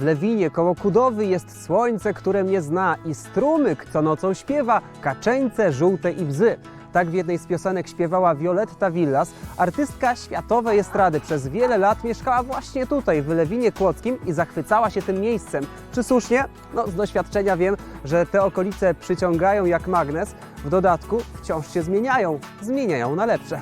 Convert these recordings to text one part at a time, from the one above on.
W Lewinie koło Kudowy jest słońce, które mnie zna i strumyk, co nocą śpiewa, kaczeńce żółte i bzy. Tak w jednej z piosenek śpiewała Violetta Villas. Artystka światowej estrady przez wiele lat mieszkała właśnie tutaj, w Lewinie Kłodzkim i zachwycała się tym miejscem. Czy słusznie? No, z doświadczenia wiem, że te okolice przyciągają jak magnes. W dodatku wciąż się zmieniają, zmieniają na lepsze.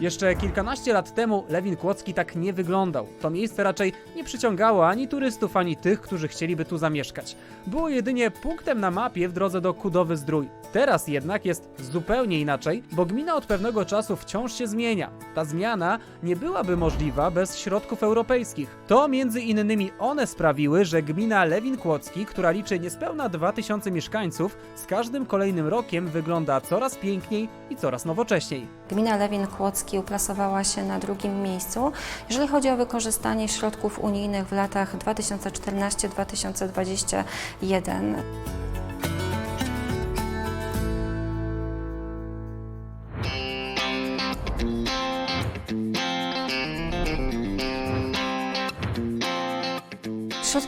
Jeszcze kilkanaście lat temu Lewin Kłodzki tak nie wyglądał. To miejsce raczej nie przyciągało ani turystów, ani tych, którzy chcieliby tu zamieszkać. Było jedynie punktem na mapie w drodze do Kudowy Zdrój. Teraz jednak jest zupełnie inaczej, bo gmina od pewnego czasu wciąż się zmienia. Ta zmiana nie byłaby możliwa bez środków europejskich. To między innymi one sprawiły, że gmina Lewin Kłodzki, która liczy niespełna 2000 mieszkańców, z każdym kolejnym rokiem wygląda coraz piękniej i coraz nowocześniej. Gmina Lewin Kłodzki uplasowała się na drugim miejscu, jeżeli chodzi o wykorzystanie środków unijnych w latach 2014-2021.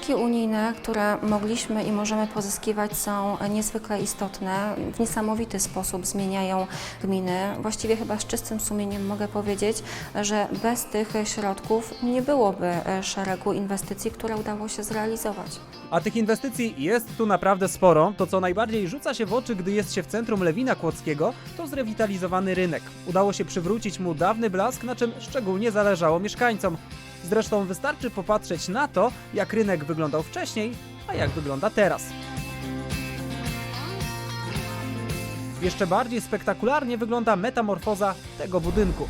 Środki unijne, które mogliśmy i możemy pozyskiwać, są niezwykle istotne. W niesamowity sposób zmieniają gminy. Właściwie chyba z czystym sumieniem mogę powiedzieć, że bez tych środków nie byłoby szeregu inwestycji, które udało się zrealizować. A tych inwestycji jest tu naprawdę sporo. To, co najbardziej rzuca się w oczy, gdy jest się w centrum Lewina Kłodzkiego, to zrewitalizowany rynek. Udało się przywrócić mu dawny blask, na czym szczególnie zależało mieszkańcom. Zresztą wystarczy popatrzeć na to, jak rynek wyglądał wcześniej, a jak wygląda teraz. Jeszcze bardziej spektakularnie wygląda metamorfoza tego budynku.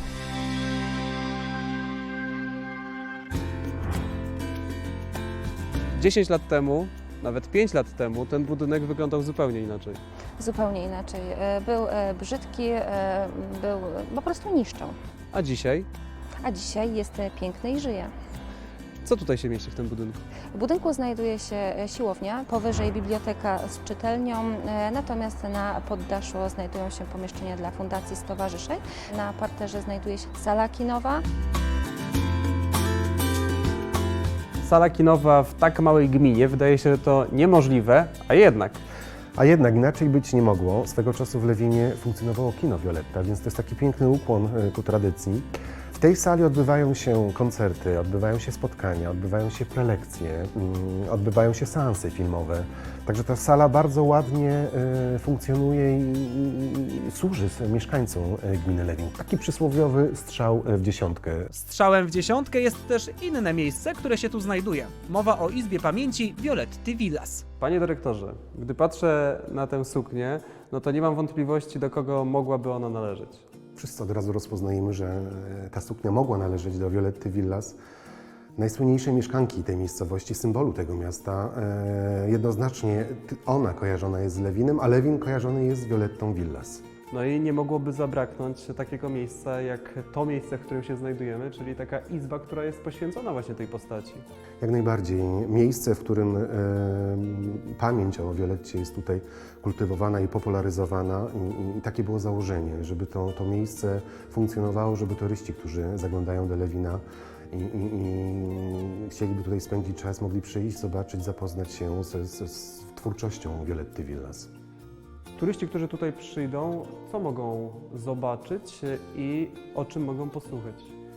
Dziesięć lat temu, nawet pięć lat temu, ten budynek wyglądał zupełnie inaczej. Zupełnie inaczej. E, Był e, brzydki, e, był po prostu niszczą. A dzisiaj? A dzisiaj jest piękny i żyje. Co tutaj się mieści w tym budynku? W budynku znajduje się e, siłownia, powyżej biblioteka z czytelnią, e, natomiast na poddaszu znajdują się pomieszczenia dla fundacji stowarzyszeń. Na parterze znajduje się sala kinowa. Sala kinowa w tak małej gminie wydaje się to niemożliwe, a jednak. A jednak inaczej być nie mogło. Swego czasu w Lewinie funkcjonowało kino Violetta, więc to jest taki piękny ukłon e, ku tradycji. W tej sali odbywają się koncerty, odbywają się spotkania, odbywają się prelekcje, mm, odbywają się seanse filmowe. Także ta sala bardzo ładnie e, funkcjonuje i, służy mieszkańcom e, gminy Lewin. Taki przysłowiowy strzał e, w dziesiątkę. Strzałem w dziesiątkę jest też inne miejsce, które się tu znajduje. Mowa o Izbie Pamięci Violetty Villas. Panie dyrektorze, gdy patrzę na tę suknię, no to nie mam wątpliwości, do kogo mogłaby ona należeć. Wszyscy od razu rozpoznajemy, że e, ta suknia mogła należeć do Violetty Villas, najsłynniejszej mieszkanki tej miejscowości, symbolu tego miasta. E, Jednoznacznie ona kojarzona jest z Lewinem, a Lewin kojarzony jest z Violettą Villas. No i nie mogłoby zabraknąć takiego miejsca jak to miejsce, w którym się znajdujemy, czyli taka izba, która jest poświęcona właśnie tej postaci. Jak najbardziej. Miejsce, w którym e, pamięć o Violetcie jest tutaj kultywowana i popularyzowana i, i takie było założenie, żeby to, to miejsce funkcjonowało, żeby turyści, którzy zaglądają do Lewina i, i, i chcieliby tutaj spędzić czas, mogli przyjść, zobaczyć, zapoznać się z, z, z twórczością Violetty Villas. Turyści, którzy tutaj przyjdą, co mogą zobaczyć i o czym mogą posłuchać?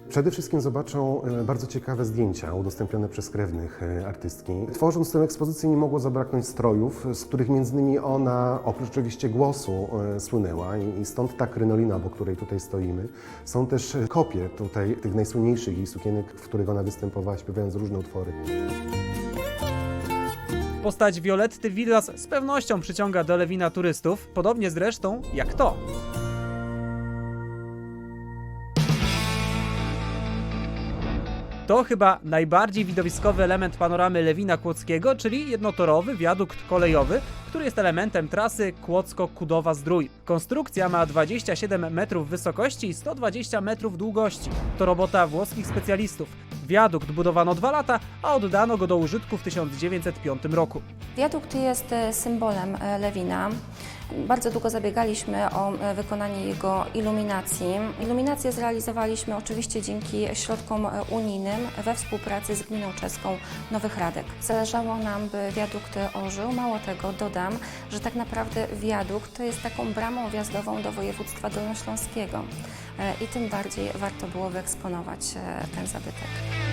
Przede wszystkim zobaczą e, bardzo ciekawe zdjęcia udostępnione przez krewnych e, artystki. Tworząc tę ekspozycję nie mogło zabraknąć strojów, z których między innymi ona, oprócz oczywiście głosu, e, słynęła i stąd ta krynolina, po której tutaj stoimy. Są też e, kopie tutaj tych najsłynniejszych jej sukienek, w których ona występowała, śpiewając różne utwory. Postać Violetty Villas z pewnością przyciąga do Lewina turystów, podobnie zresztą jak to. To chyba najbardziej widowiskowy element panoramy Lewina Kłodzkiego, czyli jednotorowy wiadukt kolejowy, który jest elementem trasy Kłodzko-Kudowa-Zdrój. Konstrukcja ma 27 metrów wysokości i 120 metrów długości. To robota włoskich specjalistów. Wiadukt budowano dwa lata, a oddano go do użytku w 1905 roku. Wiadukt jest e, symbolem e, Lewina. Bardzo długo zabiegaliśmy o e, wykonanie jego iluminacji. Iluminację zrealizowaliśmy oczywiście dzięki środkom e, unijnym we współpracy z gminą czeską Nowych Radek. Zależało nam, by wiadukt ożył. Mało tego, dodam, że tak naprawdę wiadukt to jest taką bramą wjazdową do województwa dolnośląskiego E, i tym bardziej warto było wyeksponować ten zabytek.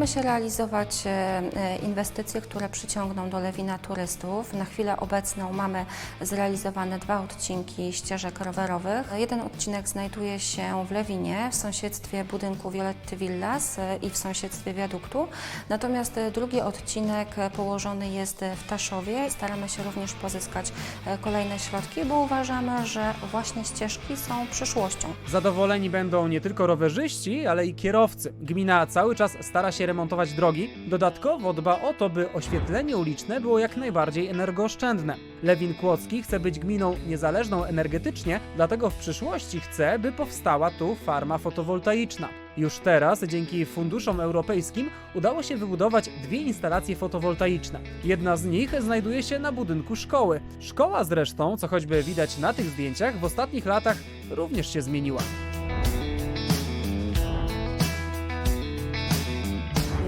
Staramy się realizować e, e, inwestycje, które przyciągną do Lewina turystów. Na chwilę obecną mamy zrealizowane dwa odcinki ścieżek rowerowych. Jeden odcinek znajduje się w Lewinie, w sąsiedztwie budynku Violetty Villas e, i w sąsiedztwie wiaduktu. Natomiast drugi odcinek położony jest w Taszowie. Staramy się również pozyskać kolejne środki, bo uważamy, że właśnie ścieżki są przyszłością. Zadowoleni będą nie tylko rowerzyści, ale i kierowcy. Gmina cały czas stara się remontować drogi. Dodatkowo dba o to, by oświetlenie uliczne było jak najbardziej energooszczędne. Lewin Kłodzki chce być gminą niezależną energetycznie, dlatego w przyszłości chce, by powstała tu farma fotowoltaiczna. Już teraz, dzięki funduszom europejskim, udało się wybudować dwie instalacje fotowoltaiczne. Jedna z nich znajduje się na budynku szkoły. Szkoła zresztą, co choćby widać na tych zdjęciach, w ostatnich latach również się zmieniła.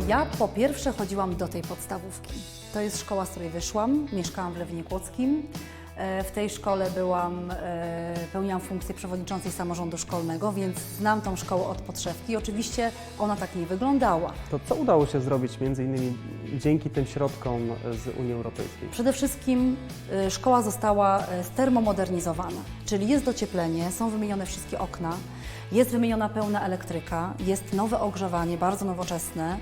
Ja po pierwsze chodziłam do tej podstawówki. To jest szkoła, z której wyszłam. Mieszkałam w Lewinie Kłodzkim. E, W tej szkole byłam, e, pełniłam funkcję przewodniczącej samorządu szkolnego, więc znam tą szkołę od podszewki. Oczywiście ona tak nie wyglądała. To co udało się zrobić między innymi dzięki tym środkom z Unii Europejskiej? Przede wszystkim e, szkoła została stermomodernizowana, czyli jest docieplenie, są wymienione wszystkie okna, jest wymieniona pełna elektryka, jest nowe ogrzewanie, bardzo nowoczesne,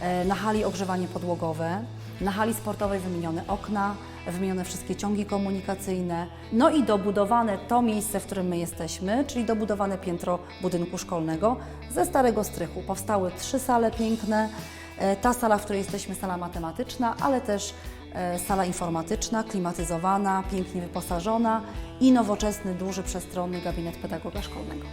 e, na hali ogrzewanie podłogowe, na hali sportowej wymienione okna, wymienione wszystkie ciągi komunikacyjne, no i dobudowane to miejsce, w którym my jesteśmy, czyli dobudowane piętro budynku szkolnego ze starego strychu. Powstały trzy sale piękne, E, Ta sala, w której jesteśmy, sala matematyczna, ale też e, sala informatyczna, klimatyzowana, pięknie wyposażona i nowoczesny, duży, przestronny gabinet pedagoga szkolnego.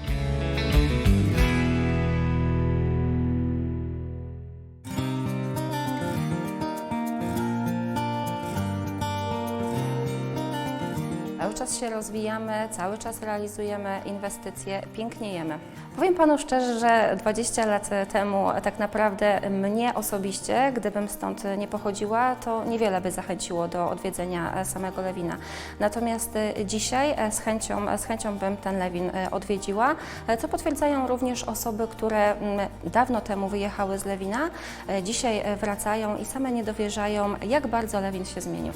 Czas się rozwijamy, cały czas realizujemy inwestycje, piękniejemy. Powiem Panu szczerze, że 20 lat temu tak naprawdę mnie osobiście, gdybym stąd nie pochodziła, to niewiele by zachęciło do odwiedzenia samego Lewina. Natomiast dzisiaj z chęcią, z chęcią bym ten Lewin odwiedziła, co potwierdzają również osoby, które mm, dawno temu wyjechały z Lewina, e, dzisiaj wracają i same nie dowierzają, jak bardzo Lewin się zmienił.